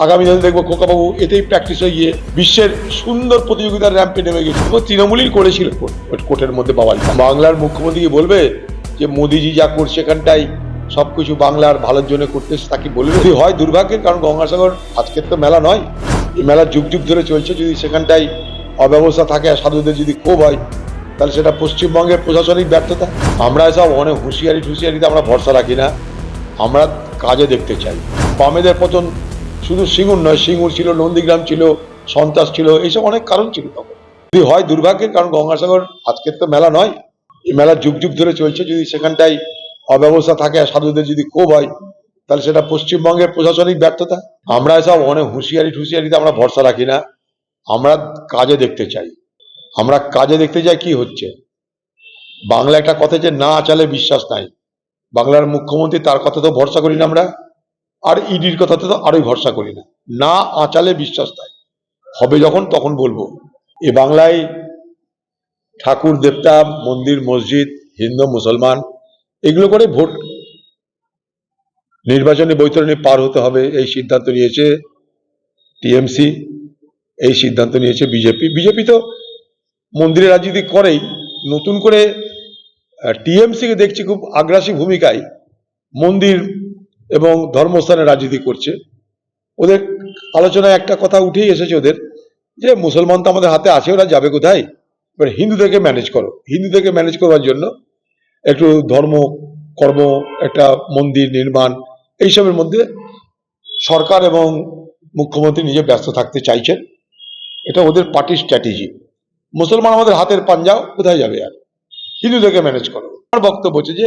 আগামী দিনে দেখব খোকাবাবু এতেই প্র্যাকটিস হয়ে গিয়ে বিশ্বের সুন্দর প্রতিযোগিতার র্যাম্পে নেমে গেছে। ও তৃণমূলই করেছিল কোর্টের মধ্যে বাবাল বাংলার মুখ্যমন্ত্রী বলবে? যে মোদিজি যা করছে এখানটাই সবকিছু বাংলার ভালোর জন্য করতেছে তাকে বলবে? যদি হয় দুর্ভাগ্যের কারণ, গঙ্গাসাগর আজকের তো মেলা নয়। এই মেলা যুগ যুগ ধরে চলছে। যদি সেখানটাই অব্যবস্থা থাকে সাধুদের যদি ক্ষোভ হয়, তাহলে সেটা পশ্চিমবঙ্গের প্রশাসনিক ব্যর্থতা। আমরা এসব অনেক হুঁশিয়ারি ঠুশিয়ারিতে আমরা ভরসা রাখি না। আমরা কাজে দেখতে চাই। বামেদের পতন শুধু সিঙ্গুর নয়, সিঙ্গুর ছিল, নন্দীগ্রাম ছিল, সন্ত্রাস ছিল, এইসব অনেক কারণ ছিল তখন। যদি হয় দুর্ভাগ্যের কারণ, গঙ্গাসাগর আজকের তো মেলা নয়, এই মেলা যুগ যুগ ধরে চলছে, যদি সেখানটাই অব্যবস্থা থাকে সাধুদের যদি ক্ষোভ হয়, তাহলে সেটা পশ্চিমবঙ্গের প্রশাসনিক ব্যর্থতা। আমরা এসব অনেক হুঁশিয়ারি ঠুশিয়ারিতে আমরা ভরসা রাখি না, আমরা কাজে দেখতে চাই। আমরা কাজে দেখতে চাই কি হচ্ছে? বাংলা একটা কথা যে না চালে বিশ্বাস নাই, বাংলার মুখ্যমন্ত্রী তার কথা তো ভরসা করি না আমরা। আর ইডির কথাতে তো আরোই ভরসা করি না। না আঁচালে বিশ্বাস নাই। হবে যখন, তখন বলব। এ বাংলায় ঠাকুর, দেবতা, মন্দির, মসজিদ, হিন্দু, মুসলমান, এগুলো করে ভোট নির্বাচনী বৈতরণী পার হতে হবে, এই সিদ্ধান্ত নিয়েছে টিএমসি এই সিদ্ধান্ত নিয়েছে বিজেপি। বিজেপি তো মন্দিরে রাজনীতি করেই। নতুন করে টিএমসিকে দেখছি খুব আগ্রাসী ভূমিকায়। মন্দির এবং ধর্মস্থানে রাজনীতি করছে। ওদের আলোচনায় একটা কথা উঠেই এসেছে ওদের যে, মুসলমান তো আমাদের হাতে আছে, ওরা যাবে কোথায়? এবার হিন্দুদেরকে ম্যানেজ করো। হিন্দুদেরকে ম্যানেজ করবার জন্য একটু ধর্ম, কর্ম, একটা মন্দির নির্মাণ, এইসবের মধ্যে সরকার এবং মুখ্যমন্ত্রী নিজে ব্যস্ত থাকতে চাইছেন। এটা ওদের পার্টির স্ট্র্যাটেজি মুসলমান আমাদের হাতের পাঞ্জাও, কোথায় যাবে আর? হিন্দুদেরকে ম্যানেজ করো। আমার বক্তব্য হচ্ছে যে,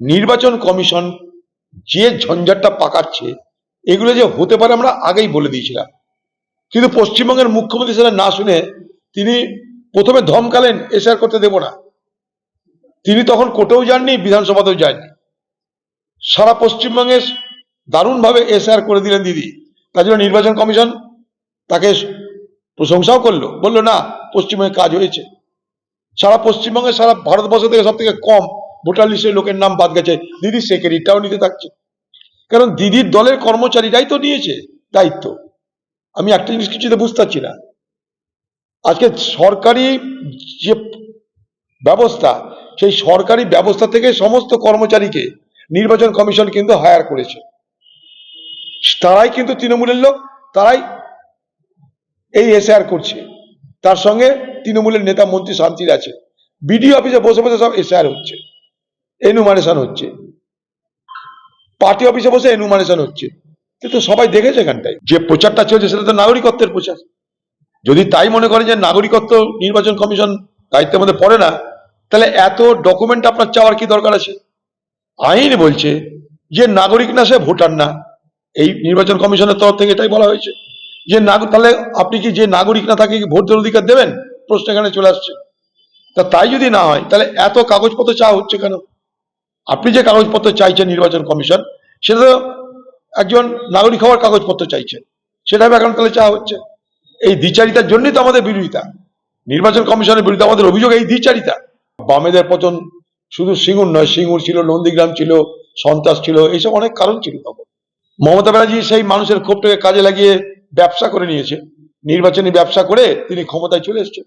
নির্বাচন কমিশন যে ঝঞ্ঝাটটা পাকাচ্ছে, এগুলো যে হতে পারে আমরা আগেই বলে দিয়েছিলাম। কিন্তু পশ্চিমবঙ্গের মুখ্যমন্ত্রী সেটা না শুনে তিনি প্রথমে ধমকালেন, এসআর করতে দেব না। তিনি তখন কোর্টেও যাননি, বিধানসভাতেও যাননি। সারা পশ্চিমবঙ্গে দারুণভাবে এসআর করে দিলেন দিদি। তার জন্য নির্বাচন কমিশন তাকে প্রশংসাও করল। বলল, না, পশ্চিমবঙ্গে কাজ হয়েছে। সারা পশ্চিমবঙ্গে, সারা ভারতবর্ষ থেকে সব থেকে কম ভোটার লিস্টের লোকের নাম বাদ গেছে, দিদির সেক্রেটারিটাও নিতে থাকছে। কারণ দিদির দলের কর্মচারীরাই তো নিয়েছে দায়িত্ব। আমি একটা জিনিস কিছুতে বুঝতে পারছি না। আজকে সরকারি যে ব্যবস্থা, সেই সরকারি ব্যবস্থা থেকে সমস্ত কর্মচারীকে নির্বাচন কমিশন কিন্তু হায়ার করেছে। তারাই কিন্তু তৃণমূলের লোক, তারাই এই এসআর করছে। তার সঙ্গে তৃণমূলের নেতা মন্ত্রী শান্তির আছে। বিডিও অফিসে বসে বসে সব এসআর হচ্ছে। এনুমারেশন হচ্ছে। পার্টি অফিসে বসে এনুমারেশন হচ্ছে। কিন্তু সবাই দেখেছে এখানটায়। যে প্রচারটা চলছে সেটা তো নাগরিকত্বের প্রচার। যদি তাই মনে করেন যে নাগরিকত্ব নির্বাচন কমিশন দায়িত্বের মধ্যে পড়ে না, তাহলে এত ডকুমেন্ট আপনার চাওয়ার কি দরকার আছে? আইন বলছে যে নাগরিক না সে ভোটার না। এই নির্বাচন কমিশনের তরফ থেকে এটাই বলা হয়েছে। যে নাগ- তাহলে আপনি কি যে নাগরিক না তাকে কি ভোট দেওয়ার অধিকার দেবেন? প্রশ্ন এখানে চলে আসছে। তা তাই যদি না হয়, তাহলে এত কাগজপত্র চাওয়া হচ্ছে কেন? আপনি যে কাগজপত্র চাইছেন নির্বাচন কমিশন, সেটা তো একজন নাগরিক হওয়ার কাগজপত্র চাইছেন। সেটা এখন তাহলে চাওয়া হচ্ছে। এই দ্বিচারিতার জন্যই তো আমাদের বিরোধিতা। নির্বাচন কমিশনের বিরুদ্ধে আমাদের অভিযোগ এই দ্বিচারিতা। বামেদের পতন শুধু সিঙ্গুর নয়, সিঙ্গুর ছিল, নন্দীগ্রাম ছিল, সন্ত্রাস ছিল, এইসব অনেক কারণ ছিল তখন। মমতা ব্যানার্জি সেই মানুষের ক্ষোভটাকে কাজে লাগিয়ে ব্যবসা করে নিয়েছে। নির্বাচনী ব্যবসা করে তিনি ক্ষমতায় চলে এসেছেন।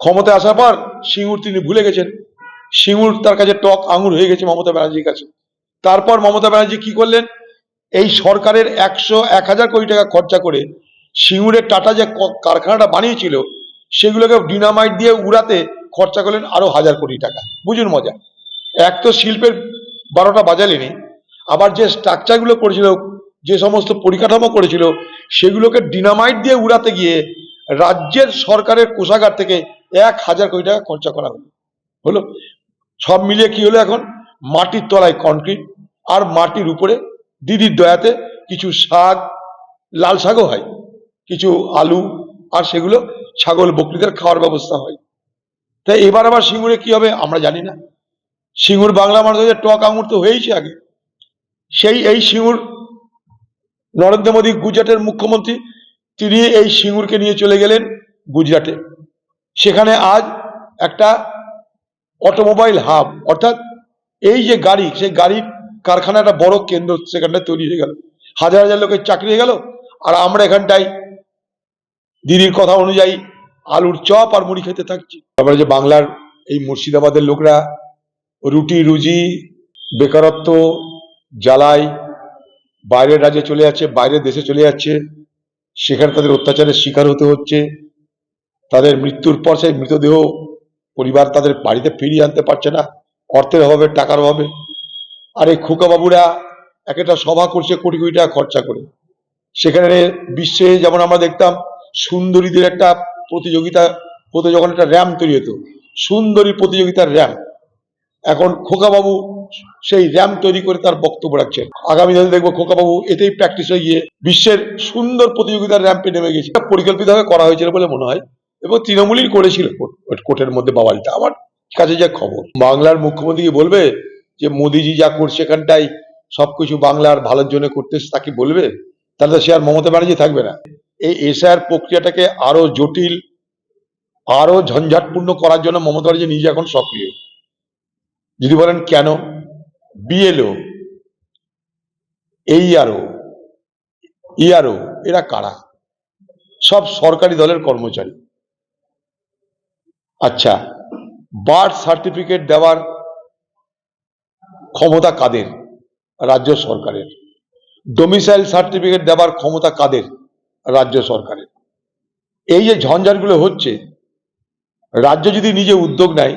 ক্ষমতায় আসার পর সিঙ্গুর তিনি ভুলে গেছেন। সিঙ্গুর তার কাছে টক আঙুর হয়ে গেছে মমতা ব্যানার্জির কাছে। তারপর মমতা ব্যানার্জি কি করলেন? এই সরকারের একশো এক হাজার কোটি টাকা খরচা করে সিঙ্গুরের টাটা যে কারখানাটা বানিয়েছিল, সেগুলোকে ডিনামাইট দিয়ে উড়াতে খরচা করলেন আরও হাজার কোটি টাকা। বুঝুন মজা। এক তো শিল্পের বারোটা বাজালেনি, আবার যে স্ট্রাকচারগুলো করেছিল, যে সমস্ত পরিকাঠামো করেছিল, সেগুলোকে ডিনামাইট দিয়ে উড়াতে গিয়ে রাজ্যের সরকারের কোষাগার থেকে এক হাজার কোটি টাকা খরচা করা হলো। হলো? সব মিলিয়ে কি হলো এখন? মাটির তলায় কনক্রিট আর মাটির উপরে দিদির দয়াতে কিছু শাক, লাল শাকও হয়। কিছু আলু আর সেগুলো ছাগল, বকরিদের খাওয়ার ব্যবস্থা হয়। তাই এবার আবার সিঙ্গুরে কি হবে আমরা জানি না। সিঙ্গুর বাংলা মানুষের টক আঙুর তো হয়েইছে আগে। সেই এই সিঙ্গুর নরেন্দ্র মোদী গুজরাটের মুখ্যমন্ত্রী, তিনি এই সিঙ্গুরকে নিয়ে চলে গেলেন গুজরাটে। সেখানে আজ একটা অটোমোবাইল হাব, অর্থাৎ এই যে গাড়ি, সেই গাড়ির কারখানা একটা বড় কেন্দ্র সেখানটা তৈরি হয়ে গেল। হাজার হাজার লোকের চাকরি হয়ে গেল, আর আমরা এখানটায় দিদির কথা অনুযায়ী আলুর চপ আর মুড়ি খেতে থাকছি। তারপরে যে বাংলার এই মুর্শিদাবাদের লোকরা রুটি, রুজি, বেকারত্ব জ্বালায়, বাইরের রাজ্যে চলে যাচ্ছে, বাইরের দেশে চলে যাচ্ছে, সেখানে তাদের অত্যাচারের শিকার হতে হচ্ছে, তাদের মৃত্যুর পর সেই মৃতদেহ পরিবার তাদের বাড়িতে ফিরিয়ে আনতে পারছে না, অর্থের অভাবে, টাকার অভাবে। আর এই খোকা বাবুরা এক একটা সভা করছে কোটি কোটি টাকা খরচা করে। সেখানে বিশ্বে যেমন আমরা দেখতাম, সুন্দরীদের একটা প্রতিযোগিতা হতো যখন একটা র্যাম তৈরি হতো। সুন্দরী প্রতিযোগিতার র্যাম। এখন খোকাবাবু সেই র্যাম তৈরি করে তার বক্তব্য রাখছেন। আগামী দিনে দেখব খোকাবাবু এতেই প্র্যাকটিস হয়ে গিয়ে বিশ্বের সুন্দর প্রতিযোগিতার র্যাম্পে নেমে গেছে। পরিকল্পিতভাবে করা হয়েছিল বলে মনে হয়। এবং তৃণমূলই করেছিল কোর্ট- কোর্টের মধ্যে বাওয়ালটা। আমার কাছে যা খবর, বাংলার মুখ্যমন্ত্রী বলবে যে মোদিজি যা করছে এখানটাই সবকিছু বাংলার ভালোর জন্য করতেছে তাকে বলবে? তাহলে সে আর মমতা ব্যানার্জি থাকবে না। এই এসআর প্রক্রিয়াটাকে আরও জটিল, আরও ঝঞ্ঝাটপূর্ণ করার জন্য মমতা ব্যানার্জি নিজে এখন সক্রিয়। যদি বলেন কেন? বিএলও, এইআরও, ইআরও, এরা কারা? সব সরকারি দলের কর্মচারী। আচ্ছা বার্থ সার্টিফিকেট দেওয়ার ক্ষমতা কাদের? রাজ্য সরকারের। ডোমিসাইল সার্টিফিকেট দেওয়ার ক্ষমতা কাদের? রাজ্য সরকারের। এই যে ঝঞ্ঝাটগুলো হচ্ছে রাজ্য যদি নিজে উদ্যোগ নেয়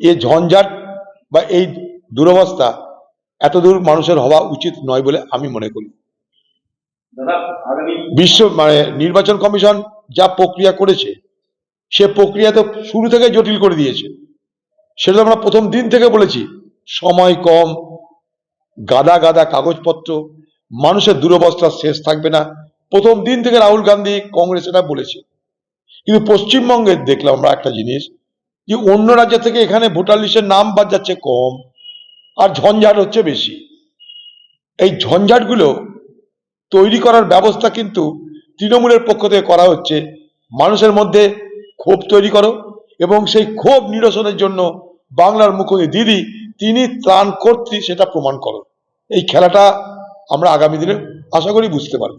এ ঝঞ্ঝাট বা এই দুরবস্থা এতদূর মানুষের হওয়া উচিত নয় বলে আমি মনে করি। বিশ্ব মানে নির্বাচন কমিশন যা প্রক্রিয়া করেছে সে প্রক্রিয়া তো শুরু থেকে জটিল করে দিয়েছে। সেটা আমরা প্রথম দিন থেকে বলেছি। সময় কম, গাদা গাদা কাগজপত্র, মানুষের দুরবস্থা শেষ থাকবে না। প্রথম দিন থেকে রাহুল গান্ধী কংগ্রেস এটা বলেছে। কিন্তু পশ্চিমবঙ্গে দেখলাম আমরা একটা জিনিস, যে অন্য রাজ্য থেকে এখানে ভোটার লিস্টের নাম বাদ যাচ্ছে কম আর ঝঞ্ঝাট হচ্ছে বেশি। এই ঝঞ্ঝাটগুলো তৈরি করার ব্যবস্থা কিন্তু তৃণমূলের পক্ষ থেকে করা হচ্ছে। মানুষের মধ্যে ক্ষোভ তৈরি করো এবং সেই ক্ষোভ নিরসনের জন্য বাংলার মুখ্যমন্ত্রী দিদি, তিনি ত্রাণ কর্ত্রী সেটা প্রমাণ করো। এই খেলাটা আমরা আগামী দিনে আশা করি বুঝতে পারব।